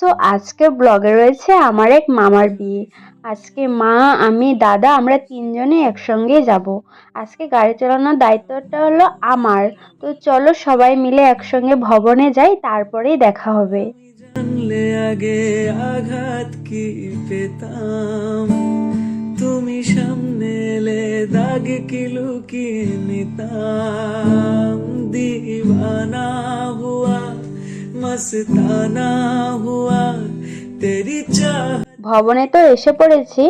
So আজকে ব্লগে রয়েছে আমার এক মামার বিয়ে। আজকে মা, আমি, দাদা, আমরা তিনজনে একসঙ্গে যাব। আজকে গাড়ি চালানোর দায়িত্বটা হলো আমার। তো চলো সবাই মিলে একসঙ্গে ভবনে যাই, তারপরেই দেখা হবে। জানলে আগে আঘাত কি পেতাম? তুমি সামনে এলে দাগ কি লুকিয়ে নিতাম? দিवाना ভবনে তো এসে পড়েছি,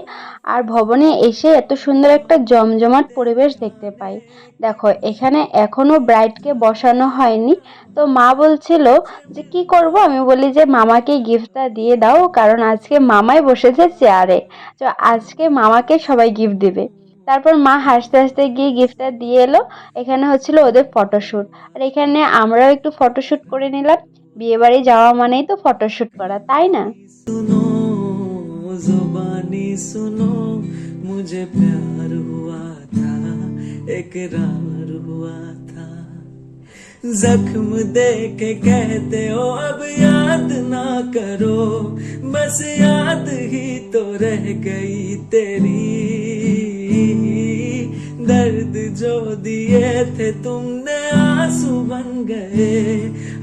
আর ভবনে এসে এত সুন্দর একটা জমজমাট পরিবেশ দেখতে পাই। দেখো, এখানে এখনও ব্রাইডকে বসানো হয়নি। তো মা বলছিল যে, কি করব? আমি বলি যে, মামাকে গিফটটা দিয়ে দাও, কারণ আজকে মামাই বসেছে চেয়ারে। তো আজকে মামাকে সবাই গিফট দিবে। তারপর মা হাসতে হাসতে গিয়ে গিফটটা দিয়ে এলো। এখানে হচ্ছিল ওদের ফটোশ্যুট। আর এখানে আমরাও একটু ফটোশ্যুট করে নিলাম। বিয়েবাড়ি যাওয়া মানেই তো ফটোশ্যুট করা তাই না सुनो जुबानी सुनो मुझे प्यार हुआ था इकरार हुआ था जख्म दे के कहते हो अब याद ना करो बस याद ही तो रह गई तेरी दर्द जो दिए थे तुमने आंसू बन गए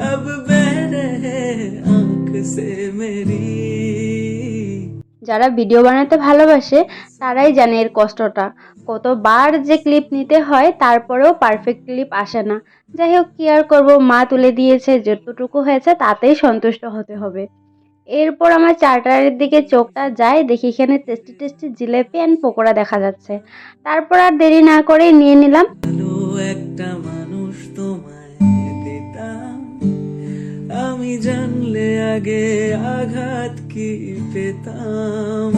अब बह रहे आंख से मेरी যারা ভিডিও বানাতে ভালোবাসে তারাই জানে এর কষ্টটা কতবার যে ক্লিপ নিতে হয় তারপরেও পারফেক্ট ক্লিপ আসে না যাই হোক কি আর করবো মা তুলে দিয়েছে যতটুকু হয়েছে তাতেই সন্তুষ্ট হতে হবে এরপর আমার চার্টারের দিকে চোখটা যায় দেখি এখানে tasty tasty jalebi and pakora দেখা যাচ্ছে তারপর আর দেরি না করে নিয়ে নিলাম ভালো একটা মানুষ তোমায় দিতাম। আমি জানলে আগে আঘাত কি পেতাম?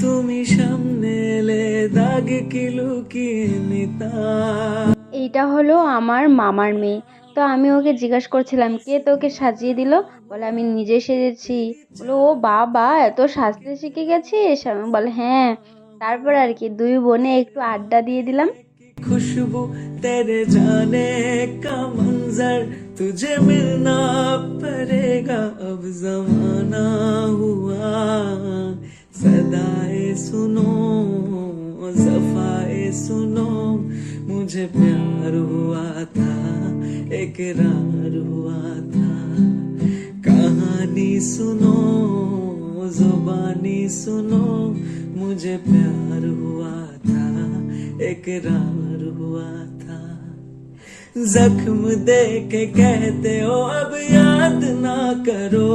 তুমি সামনে এলে দাগ কি লুকিয়ে নিতাম? এইটা হলো আমার মামার মেয়ে। তো আমি ওকে জিজ্ঞাসা করছিলাম, কে তোকে সাজিয়ে দিল? বলে, আমি নিজে সেজেছি। বলে, ও বাবা, এত সাজতে শিখে গেছিস? আমি বলে হ্যাঁ। তারপর আর কি, দুই বোনে একটু আড্ডা দিয়ে দিলাম। खुशबू तेरे जाने का मंजर, तुझे मिलना पड़ेगा। अब जमाना हुआ, सदाए सुनो सफाए सुनो, मुझे प्यार हुआ था, इकरार हुआ था। कहानी सुनो, जुबानी सुनो, मुझे प्यार हुआ था, इकरार हुआ था जख्म दे के कहते हो अब याद ना करो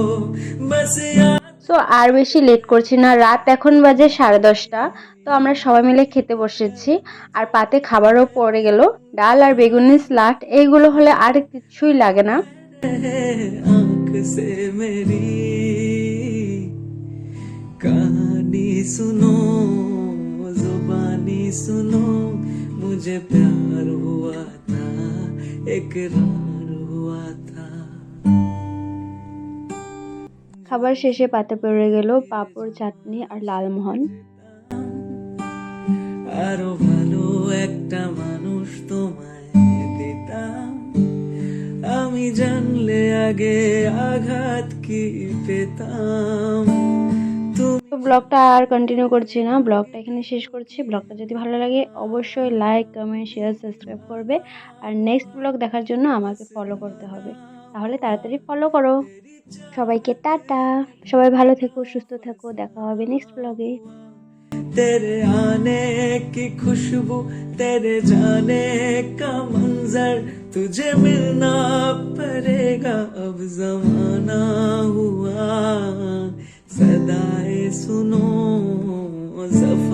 बस याद সো আর বেশি লেট করছি না রাত এখন বাজে সাড়ে দশটা তো আমরা সবাই মিলে খেতে বসেছি আর পাতে খাবারও পড়ে গেল ডাল আর বেগুনি স্লাট এইগুলো হলে আর কিছুই লাগে না है आंख से मेरी कहानी सुनो जुबानी सुनो मुझे प्यार हुआ था इकरार हुआ था খাবার শেষে পাতে পড়ে গেল পাঁপড় চাটনি আর লালমোহন আরো ভালো একটা মানুষ তোমায় দিতাম আমি জানলে আগে আঘাত কি পেতাম তুমি তো ব্লগটা আর কন্টিনিউ করছি না ব্লগটা এখানে শেষ করছি ব্লগটা যদি ভালো লাগে অবশ্যই লাইক কমেন্ট শেয়ার সাবস্ক্রাইব করবে আর নেক্সট ব্লগ দেখার জন্য আমাকে ফলো করতে হবে তাহলে তাড়াতাড়ি ফলো করো সবাইকে টাটা সবাই ভালো থেকো সুস্থ থেকো দেখা হবে নেক্সট ব্লগে तेरे आने की खुशबू तेरे जाने का मंजर तुझे मिलना पड़ेगा अब जमाना हुआ was a